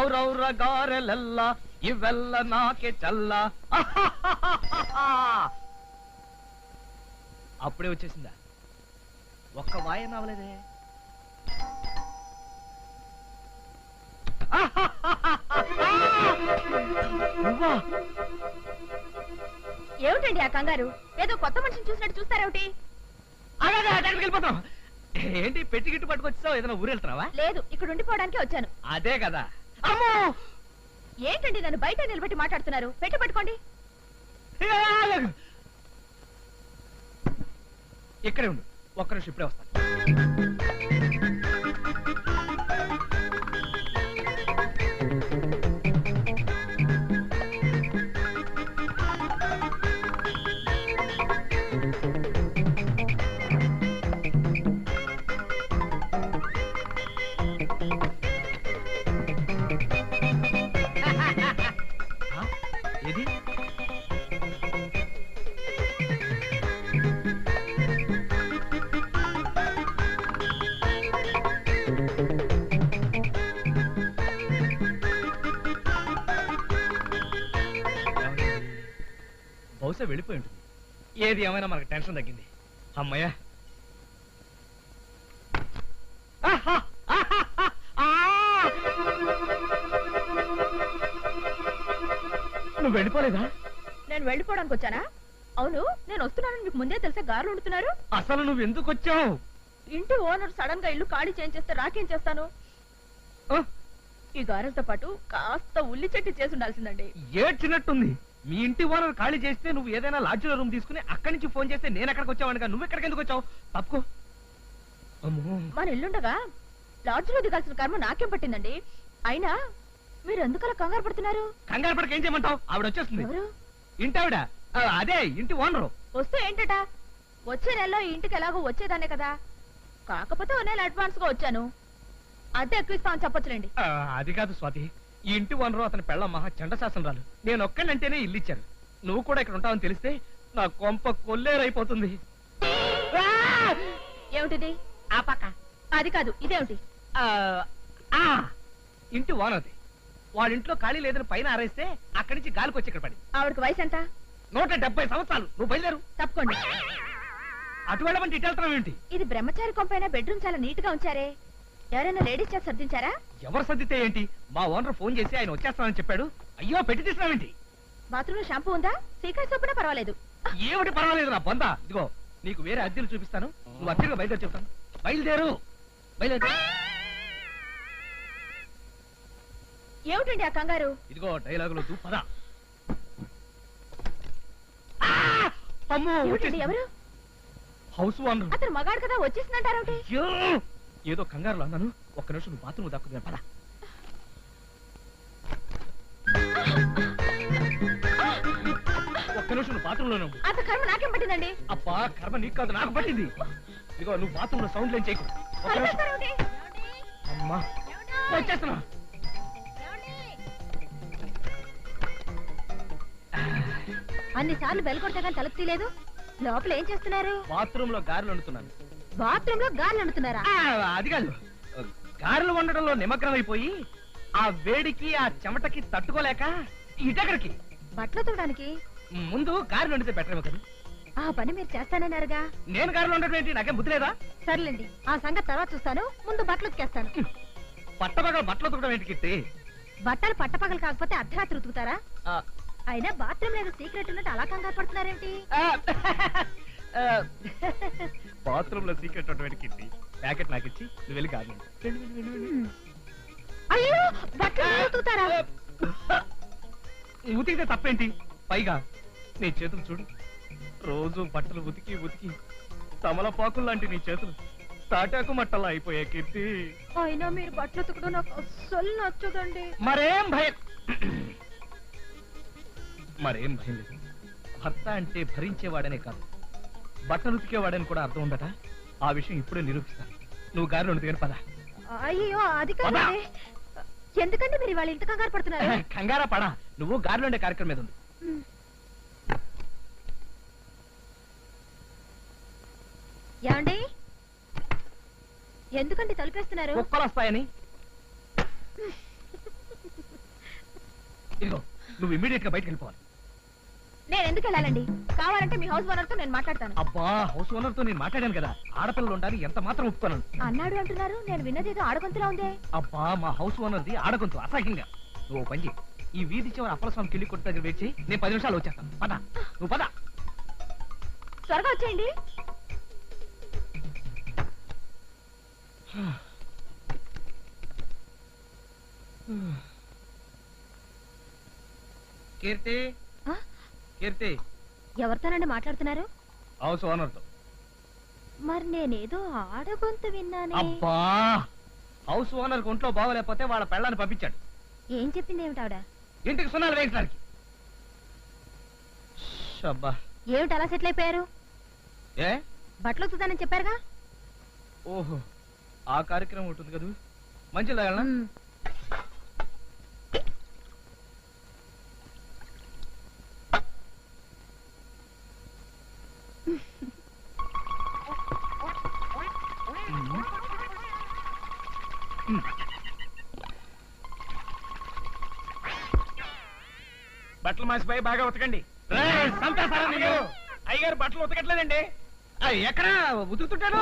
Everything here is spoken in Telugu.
ఔరౌర గారెలెల్ల ఇవెల్ల నాకే చల్ల. అప్పుడే వచ్చేసిందా? ఒక్క వాయ నవ్వలేదే. నువ్వా? ఏమిటండి ఆ కంగారు? ఏదో కొత్త మనిషిని చూసినట్టు చూస్తారేమిటి? వెళ్ళిపోతాం. ఏంటి పెట్టి గిట్టు పట్టుకొచ్చావు ఏదైనా ఊరు వెళ్తున్నావా లేదు ఇక్కడ ఉండిపోవడానికి వచ్చాను. అదే కదా. అమ్మో! ఏంటండి నన్ను బయట నిలబెట్టి మాట్లాడుతున్నారు? పెట్టి పట్టుకోండి. ఇక్కడే ఉండు. ఒక్క నిమిషం ఇప్పుడే వస్తాను. బహుశా వెళ్ళిపోయి ఉంటుంది. ఏది ఏమైనా మనకు టెన్షన్ తగ్గింది. అమ్మయ్యా! నువ్వు వెళ్ళిపోలేదా? నేను వెళ్ళిపోవడానికి వచ్చానా? అవును నేను వస్తున్నానని మీకు ముందే తెలిసే గారులు ఉంటున్నారు అసలు నువ్వు ఎందుకు వచ్చావు? ఇంటి ఓనర్ సడన్గా ఇల్లు ఖాళీ చేయించేస్తే రాకేం చేస్తాను? ఈ గారెలతో పాటు కాస్త ఉల్లి చెట్టు చేసి ఉండాల్సిందండి. ఏడ్చినట్టుంది. మీ ఇంటి ఓనర్ ఖాళీ చేస్తే నువ్వు ఏదైనా లాడ్జ్లో రూమ్ తీసుకుని అక్కడి నుంచి ఫోన్ చేస్తే నేను ఎక్కడికి వచ్చావనుగా నువ్వు ఎక్కడికి ఎందుకు వచ్చావు? తప్పుకో. అమ్మో. మన ఇల్లుండగా? లాడ్జ్లో దిగాల్సిన కర్మ నాకేం పట్టిందండి? అయినా మీరు ఎందుకలా కంగారు పడుతున్నారు? కంగారు పడక ఏం చేయమంటావు? ఆవిడ వచ్చేస్తుంది. ఎవరు? ఇంటి ఆవిడ. ఆ, అదే ఇంటి ఓనరు. వస్తే ఏంటట? వచ్చే నెలలో ఈ ఇంటికి ఎలాగో వచ్చేదానే కదా. కాకపోతే ఓ నెల అడ్వాన్స్గా వచ్చాను. అద్దె ఎక్కువ ఇస్తామని చెప్పొచ్చులేండి. అది కాదు స్వాతి. ఈ ఇంటి ఓనరు అతని పెళ్ళ మహా చండశాసనరాలు నేను ఒక్కళ్ళంటేనే ఇల్లు ఇచ్చాను నువ్వు కూడా ఇక్కడ ఉంటావని తెలిస్తే నా కొంప కొల్లేరైపోతుంది! ఏమిటిది? ఆ పక్క. అది కాదు ఇదేమిటి? ఆ, ఆ, ఇంటి ఓనర్ది వాళ్ళ ఇంట్లో ఖాళీ లేదని పైన ఆరేస్తే అక్కడి నుంచి గాలికి వచ్చి ఇక్కడ పడి. ఆవిడకి వయసు ఎంత? నూట డెబ్బై సంవత్సరాలు. నువ్వు బయలుదేరు. తప్పుకోండి. అటు వెళ్ళమంటే ఇటు వెళ్తున్నావు ఏంటి? ఇది బ్రహ్మచారి కొంపైన బెడ్రూమ్ చాలా నీట్గా ఉంచారే. ఎవరైనా లేడీస్ చేసి సర్దించారా? ఎవరు సర్దితే ఏంటి? మా ఓనర్ ఫోన్ చేసి ఆయన వచ్చేస్తానని చెప్పాడు. అయ్యో పెట్టి తీసినావేంటి? బాత్రూమ్లో షాంపూ ఉందా? సీకాయ సోపునా పర్వాలేదు. ఏమిటి పర్వాలేదు నా బొంద. ఇదిగో నీకు వేరే అద్దెలు చూపిస్తాను. నువ్వు అద్దెగా బయలుదేరి చెప్తాను. బయలుదేరు. బయలుదేరు. ఏమిటండి ఆ కంగారు? ఇదిగో డైలాగులు పద! అమ్మో. ఎవరు? House owner. అతను మగాడు కదా వచ్చేసిందంటారేమిటి అయ్యో! ఏదో కంగారులో అన్నాను. ఒక్క నిమిషం నువ్వు బాత్రూమ్ దక్కుతుంది పద. ఒక్క నిమిషం నువ్వు బాత్రూమ్లో అంత కర్మ నాకేం పట్టిందండి? అబ్బా కర్మ నీకు కాదు నాకు పట్టింది. ఇదిగో నువ్వు బాత్రూమ్లో సౌండ్ లేని చేయకు. ఒక్క నిమిషం. అరిచేస్తారేమిటి? అమ్మా. వచ్చేస్తున్నా. అన్ని సార్లు బెల్ కొడితే కానీ తలుపు తీయలేదు. లోపల ఏం చేస్తున్నారు? బాత్రూమ్లో గారెలు వండుతున్నాను. బాత్రూమ్లో గాలి ఆ, అది కాదు. గారెలు వండడంలో నిమగ్నం అయిపోయి ఆ వేడికి ఆ చెమటకి తట్టుకోలేక ఇటెక్కడికి బట్టలు తోడానికి ముందు గారెలు వండితే బెటర్ కదా. ఆ పని మీరు చేస్తానన్నారుగా. నేను గారెలు వండడం ఏంటి? నాకేం బుద్ధి లేదా? సర్లేండి ఆ సంగతి తర్వాత చూస్తాను. ముందు బట్టలు ఉతికేస్తాను. పట్టబగల బట్టలు ఉతకడం ఏంటి కిట్టి బట్టలు పట్టపగలు కాకపోతే అర్ధరాత్రి ఉతుకుతారా? అయినా బాత్రూమ్ లేదు సీక్రెట్ ఉన్నట్టు అలా కంగారు పడుతున్నారేంటి? బాత్రూమ్లో సీక్రెట్ ఉన్నటువంటి కిట్టి ప్యాకెట్ నాకు ఇచ్చి నువ్వు వెళ్ళి. హ్మ్. అయ్యో బట్టలు ఉతుకుతారా? ఉతికితే తప్పేంటి? పైగా నీ చేతులు చూడు. రోజు బట్టలు ఉతికి ఉతికి తమలపాకులు లాంటి నీ చేతులు తాటాకు మట్టలా అయిపోయాయి కీర్తి. అయినా మీరు బట్టలు ఉతకడం నాకు అస్సలు నచ్చదండి. మరేం భయం? మరేం భయం లేదు. భర్త అంటే భరించేవాడనే కాదు. బట్టలు ఉతికేవాడని కూడా అర్థం ఉందట. ఆ విషయం ఇప్పుడే నిరూపిస్తాను నువ్వు గారిలో ఉంది పద. అయ్యో అది కాదండి. ఎందుకంటే మీరు ఇవాళ ఇంత కంగారు పడుతున్నారు? కంగారా పడా. నువ్వు గారిలో ఉండే కార్యక్రమం మీద ఉంది. ఏమండి? ఎందుకండి తలుపేస్తున్నారు? కుక్కలు వస్తాయని. ఇదిగో నువ్వు ఇమీడియట్గా బయటకు వెళ్ళిపోవాలి. నేను ఎందుకు వెళ్ళాలండి? కావాలంటే మీ హౌస్ ఓనర్తో నేను మాట్లాడతాను. అబ్బా హౌస్ ఓనర్తో నేను మాట్లాడాను కదా. ఆడపిల్లలు ఉండాలి ఎంత మాత్రం ఒప్పుకోను. అన్నాడు అంటున్నారు నేను విన్నదేదో ఆడగొంతులా ఉందే? అబ్బా మా హౌస్ ఓనర్ది ఆడగొంతు అసహ్యంగా. ఓ పని. ఈ వీధి చివరి అప్పలస్వామి కిళ్ళి కొట్టు దగ్గర చేయి నేను పది నిమిషాలు వచ్చేస్తాను. పద. నువ్వు పద. త్వరగా వచ్చేయండి. కీర్తి? కీర్తి. ఎవరితోనండి మాట్లాడుతున్నారు? హౌస్ ఓనర్తో మరి నేనేదో ఆడగొంతు విన్నానే. అబ్బా! హౌస్ ఓనర్ ఒంట్లో బాగోలేకపోతే వాళ్ళ పెళ్ళాన్ని పంపించాడు. ఏం చెప్పింది ఏమిటి ఆవిడ? ఇంటికి సున్నాలు వేయించడానికి. అబ్బా ఏమిటి అలా సెటిల్ అయిపోయారు? ఏ? బట్టలు ఉతుకుతానని చెప్పారుగా? ఓహో! ఆ కార్యక్రమం ఉంటుంది కదా? వెళ్ళనా బట్టలు మాసిపోయి బాగా ఉతకండి? అయ్యగారు బట్టలు ఉతకట్లేదండి. ఎక్కడ? ఉతుకుతుంటాడు